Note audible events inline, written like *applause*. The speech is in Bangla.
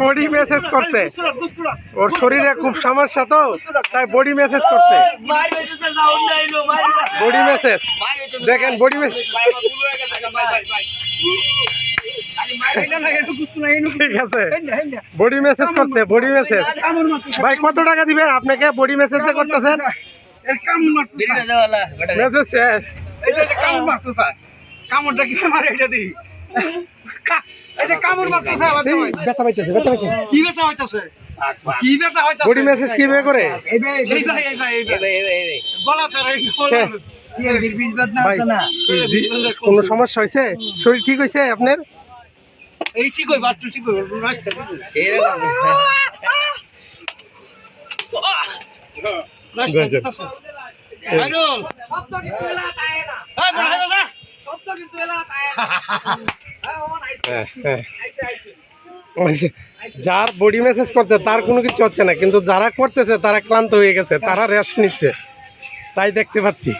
বডি মেসেজ করছে। ওর শরীরে খুব সমস্যা তো, তাই বডি মেসেজ করছে। বডি মেসেজ দেখেন বডি মেসেজ বডি মেসেজ করছে বডি মেসেজ ভাই, কত টাকা দিবেন আপনাকে? বডি মেসেজ করতেছেন? মেসেজ শেষ। কামড়টা কি মারে এটা দি কা- এই যে কামড় মারতেছে এই, ব্যথা পাইতেছে ব্যথা পাইতেছে। কি ব্যথা হইতাছে? কি ব্যথা হইতাছে? বডি মেসেজ কীভাবে করে? এই ভাই এই ভাই এই ভাই গলাতে রে শেষ। ভাই জি- কোনো সমস্যা হয়েছে শরীর ঠিক হয়েছে আপনার? এই কি কই বাটু কি কই রাস্তা রাস্তা দিতাছে আইরুল *laughs* যার বডি মেসেজ করতে, তার কোনো কিছু হচ্ছে না। কিন্তু যারা করতেছে, তারা ক্লান্ত হয়ে গেছে, তারা রেস্ট নিচ্ছে। তাই দেখতে পাচ্ছি।